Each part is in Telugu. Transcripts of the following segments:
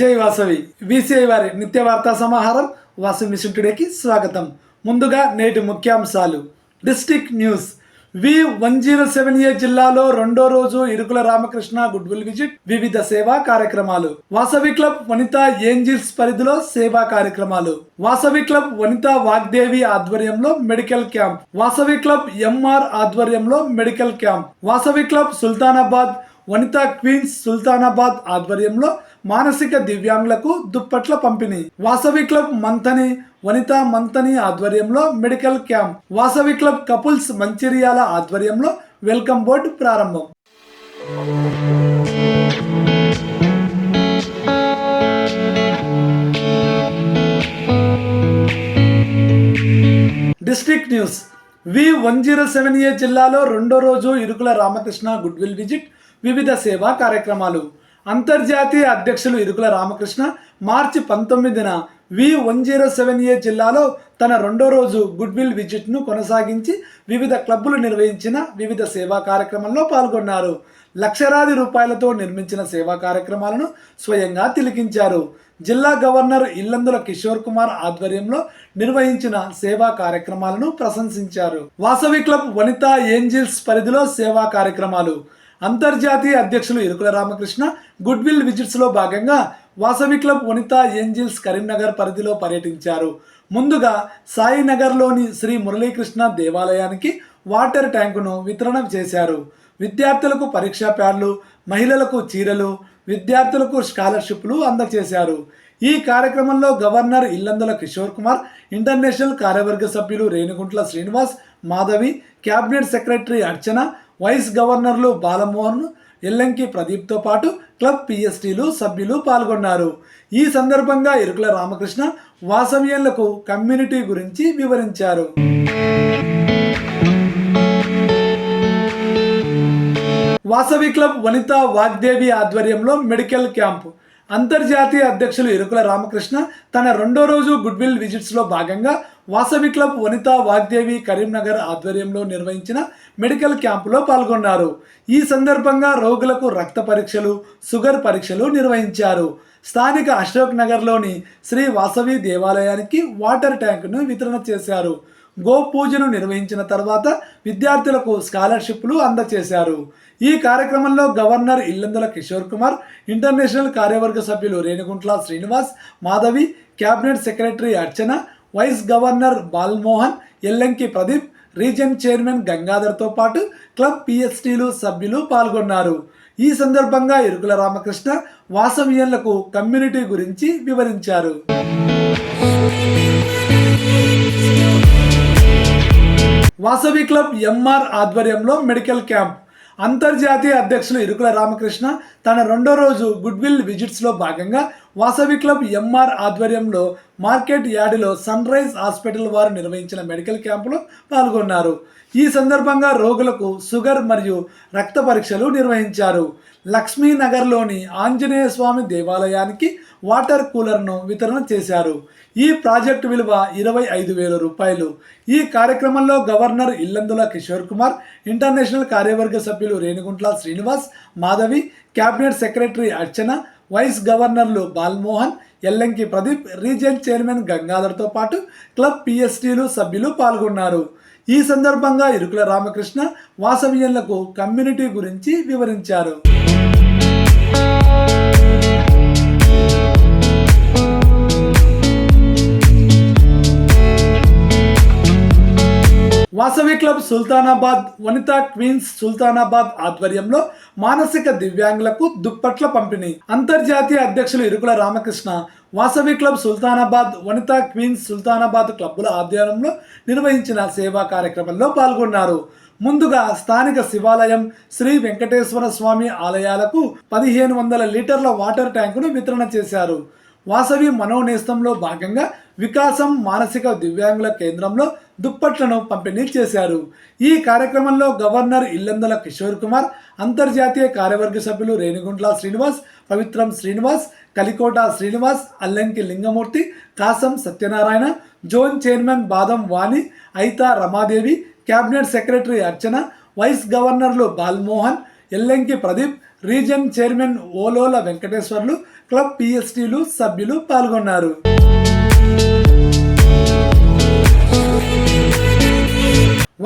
జై వాసవి. బీసీఐ వారి నిత్య వార్తా సమాహారం వాసవి మిషన్ టుడేకి స్వాగతం. ముందుగా నేటి ముఖ్యాంశాలు. District news. V one zero seven A జిల్లాలో రెండో రోజు ఇరుకుల రామకృష్ణ గుడ్విల్ విజిట్ వివిధ సేవా కార్యక్రమాలు. వాసవి క్లబ్ వనిత ఏంజిల్స్ పరిధిలో సేవా కార్యక్రమాలు. వాసవి క్లబ్ వనిత వాగ్దేవి ఆధ్వర్యంలో medical camp. Vasavi club MR ఆధ్వర్యంలో medical camp. Vasavi club Sultanabad Vanitha queens Sultanabad ఆధ్వర్యంలో మానసిక దివ్యాంగులకు దుప్పట్ల పంపిణీ. వాసవి క్లబ్ మంథని వనిత మంథని ఆధ్వర్యంలో medical camp. Vasavi club couples Mancherial ఆధ్వర్యంలో వెల్కమ్ బోర్డు ప్రారంభం. District news. V one zero seven A జిల్లాలో రెండో రోజు ఇరుకుల రామకృష్ణ గుడ్విల్ విజిట్ వివిధ సేవా కార్యక్రమాలు. అంతర్జాతీయ అధ్యక్షులు ఇరుకుల రామకృష్ణ మార్చి పంతొమ్మిదిన V one zero seven A జిల్లాలో తన రెండో రోజు గుడ్విల్ విజిట్ను కొనసాగించి వివిధ క్లబ్బులు నిర్వహించిన వివిధ సేవా కార్యక్రమంలో పాల్గొన్నారు. లక్షలాది రూపాయలతో నిర్మించిన సేవా కార్యక్రమాలను స్వయంగా తిలకించారు. జిల్లా గవర్నర్ ఇల్లందుల కిషోర్ కుమార్ ఆధ్వర్యంలో నిర్వహించిన సేవా కార్యక్రమాలను ప్రశంసించారు. వాసవి క్లబ్ వనిత ఏంజిల్స్ పరిధిలో సేవా కార్యక్రమాలు అంతర్జాతీయ అధ్యక్షులు ఇరుకుల రామకృష్ణ గుడ్విల్ విజిట్స్లో భాగంగా వాసవి క్లబ్ వనిత ఏంజిల్స్ కరీంనగర్ పరిధిలో పర్యటించారు. ముందుగా సాయినగర్లోని శ్రీ మురళీకృష్ణ దేవాలయానికి వాటర్ ట్యాంకును వితరణ చేశారు. విద్యార్థులకు పరీక్షా ప్యాడ్లు మహిళలకు చీరలు విద్యార్థులకు స్కాలర్షిప్లు అందజేశారు. ఈ కార్యక్రమంలో గవర్నర్ ఇల్లందుల కిషోర్ కుమార్ ఇంటర్నేషనల్ కార్యవర్గ సభ్యులు Renuguntla Srinivas Madhavi cabinet secretary Archana vice గవర్నర్లు బాలమోహన్ ఎల్లంకి ప్రదీప్తో పాటు క్లబ్ పిఎస్టీలు సభ్యులు పాల్గొన్నారు. ఈ సందర్భంగా ఇరుకుల రామకృష్ణ వాసవ్యంలకు కమ్యూనిటీ గురించి వివరించారు. వాసవి క్లబ్ వనిత వాగ్దేవి ఆధ్వర్యంలో మెడికల్ క్యాంపు అంతర్జాతీయ అధ్యక్షులు ఇరుకుల రామకృష్ణ తన రెండో రోజు గుడ్విల్ విజిట్స్లో భాగంగా వాసవి క్లబ్ వనిత వాగ్దేవి కరీంనగర్ ఆధ్వర్యంలో నిర్వహించిన మెడికల్ క్యాంపులో పాల్గొన్నారు. ఈ సందర్భంగా రోగులకు రక్త పరీక్షలు షుగర్ పరీక్షలు నిర్వహించారు. స్థానిక అశోక్ నగర్లోని శ్రీ వాసవి దేవాలయానికి వాటర్ ట్యాంకును వితరణ చేశారు. గోపూజను నిర్వహించిన తర్వాత విద్యార్థులకు స్కాలర్షిప్లు అందజేశారు ఈ కార్యక్రమంలో గవర్నర్ ఇల్లందుల కిషోర్ కుమార్ ఇంటర్నేషనల్ కార్యవర్గ సభ్యులు Renuguntla Srinivas Madhavi cabinet secretary Archana vice governor Balmohan Ellanki Pradeep region chairman గంగాధర్తో పాటు క్లబ్ పిఎస్టీలు సభ్యులు పాల్గొన్నారు. ఈ సందర్భంగా ఎరుకుల రామకృష్ణ వాసవ్యులకు కమ్యూనిటీ గురించి వివరించారు. వాసవి క్లబ్ ఎంఆర్ ఆధ్వర్యంలో మెడికల్ క్యాంప్ అంతర్జాతీయ అధ్యక్షులు ఇరుకుల రామకృష్ణ తన రెండో రోజు గుడ్విల్ విజిట్స్లో భాగంగా వాసవి క్లబ్ ఎంఆర్ ఆధ్వర్యంలో మార్కెట్ యార్డులో సన్ రైజ్ హాస్పిటల్ వారు నిర్వహించిన మెడికల్ క్యాంపులో పాల్గొన్నారు. ఈ సందర్భంగా రోగులకు షుగర్ మరియు రక్త పరీక్షలు నిర్వహించారు. లక్ష్మీనగర్లోని ఆంజనేయ స్వామి దేవాలయానికి వాటర్ కూలర్ను వితరణ చేశారు. ఈ ప్రాజెక్టు విలువ ఇరవై ఐదు వేల రూపాయలు. ఈ కార్యక్రమంలో గవర్నర్ ఇల్లందుల కిషోర్ కుమార్ ఇంటర్నేషనల్ కార్యవర్గ సభ్యులు Renuguntla Srinivas Madhavi cabinet secretary Archana vice గవర్నర్లు బాల్మోహన్ ఎల్లంకి ప్రదీప్ రీజియన్ చైర్మన్ గంగాధర్తో పాటు క్లబ్ పిఎస్టీలు సభ్యులు పాల్గొన్నారు. ఈ సందర్భంగా ఇరుకుల రామకృష్ణ వాసవ్యులకు కమ్యూనిటీ గురించి వివరించారు. వాసవి క్లబ్ సుల్తానాబాద్ వనితా క్వీన్స్ సుల్తానాబాద్ ఆధ్వర్యంలో మానసిక దివ్యాంగులకు దుప్పట్ల పంపిణీ. అంతర్జాతీయ అధ్యక్షులు ఇరుకుల రామకృష్ణ వాసవి క్లబ్ సుల్తానాబాద్ వనితా క్వీన్స్ సుల్తానాబాద్ క్లబ్బుల ఆధ్వర్యంలో నిర్వహించిన సేవా కార్యక్రమంలో పాల్గొన్నారు. ముందుగా స్థానిక శివాలయం శ్రీ వెంకటేశ్వర స్వామి ఆలయాలకు పదిహేను వందల లీటర్ల వాటర్ ట్యాంకును వితరణ చేశారు. వాసవి మనోనేస్తంలో భాగంగా వికాసం మానసిక దివ్యాంగుల కేంద్రంలో దుప్పట్లను పంపిణీ చేశారు. ఈ కార్యక్రమంలో గవర్నర్ ఇల్లందల కిషోర్ కుమార్ అంతర్జాతీయ కార్యవర్గ సభ్యులు Reniguntla Srinivas Pavitram Srinivas Kalikota Srinivas Allanki Lingamurthy Kasam Satyanarayana zone chairman Badam Vani Aitha Ramadevi cabinet secretary Archana vice గవర్నర్లు Balmohan Ellanki Pradeep region chairman Olola Venkateswarlu club పిఎస్టీలు సభ్యులు పాల్గొన్నారు.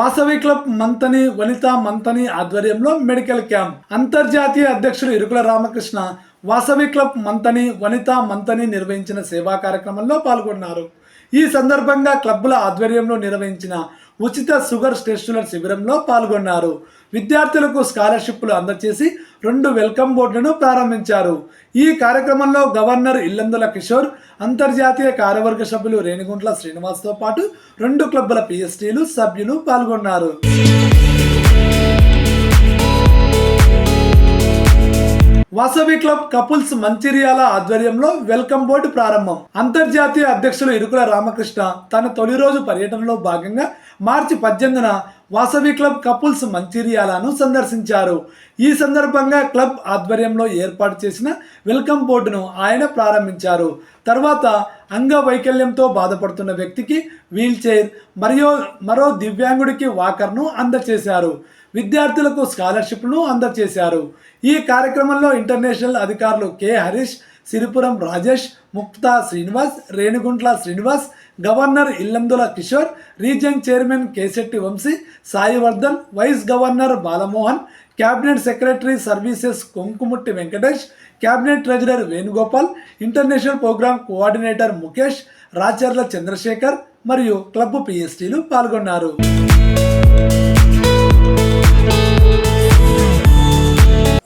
వాసవి క్లబ్ మంతని వనిత మంతని ఆధ్వర్యంలో మెడికల్ క్యాంప్. అంతర్జాతీయ అధ్యక్షుడు ఇరుకుల రామకృష్ణ వాసవి క్లబ్ మంతని వనిత మంతని నిర్వహించిన సేవా కార్యక్రమంలో పాల్గొన్నారు. ఈ సందర్భంగా క్లబ్బుల ఆధ్వర్యంలో నిర్వహించిన ఉచిత షుగర్ టెస్టుల శిబిరంలో పాల్గొన్నారు. విద్యార్థులకు స్కాలర్షిప్లు అందజేసి రెండు వెల్కమ్ బోర్డులను ప్రారంభించారు. ఈ కార్యక్రమంలో గవర్నర్ ఇల్లందుల కిషోర్ అంతర్జాతీయ కార్యవర్గ సభ్యులు రేణిగుంట్ల శ్రీనివాస్తో పాటు రెండు క్లబ్బుల పిఎస్టీలు సభ్యులు పాల్గొన్నారు. వాసవి క్లబ్ కపుల్స్ మంచిర్యాల ఆధ్వర్యంలో వెల్కమ్ బోర్డు ప్రారంభం. అంతర్జాతీయ అధ్యక్షులు ఇరుకుల రామకృష్ణ తన తొలి రోజు పర్యటనలో భాగంగా మార్చి పద్దెనిమిదిన వాసవి క్లబ్ కపుల్స్ మంచిర్యాలను సందర్శించారు. ఈ సందర్భంగా క్లబ్ ఆధ్వర్యంలో ఏర్పాటు చేసిన వెల్కమ్ బోర్డును ఆయన ప్రారంభించారు. తర్వాత అంగవైకల్యంతో బాధపడుతున్న వ్యక్తికి వీల్చైర్ మరియు మరో దివ్యాంగుడికి వాకర్ను అందజేశారు విద్యార్థులకు స్కాలర్షిప్ను అందజేశారు ఈ కార్యక్రమంలో ఇంటర్నేషనల్ అధికారులు K. Harish Siripuram Rajesh Muktha Srinivas Renuguntla Srinivas governor Illandula Kishore region chairman Keshetti Vamshi Saivardhan vice governor Balamohan cabinet secretary services Konkumutti Venkatesh cabinet treasurer Venugopal international programme coordinator Mukesh Racharla Chandrashekar మరియు క్లబ్ పిఎస్టీలు పాల్గొన్నారు.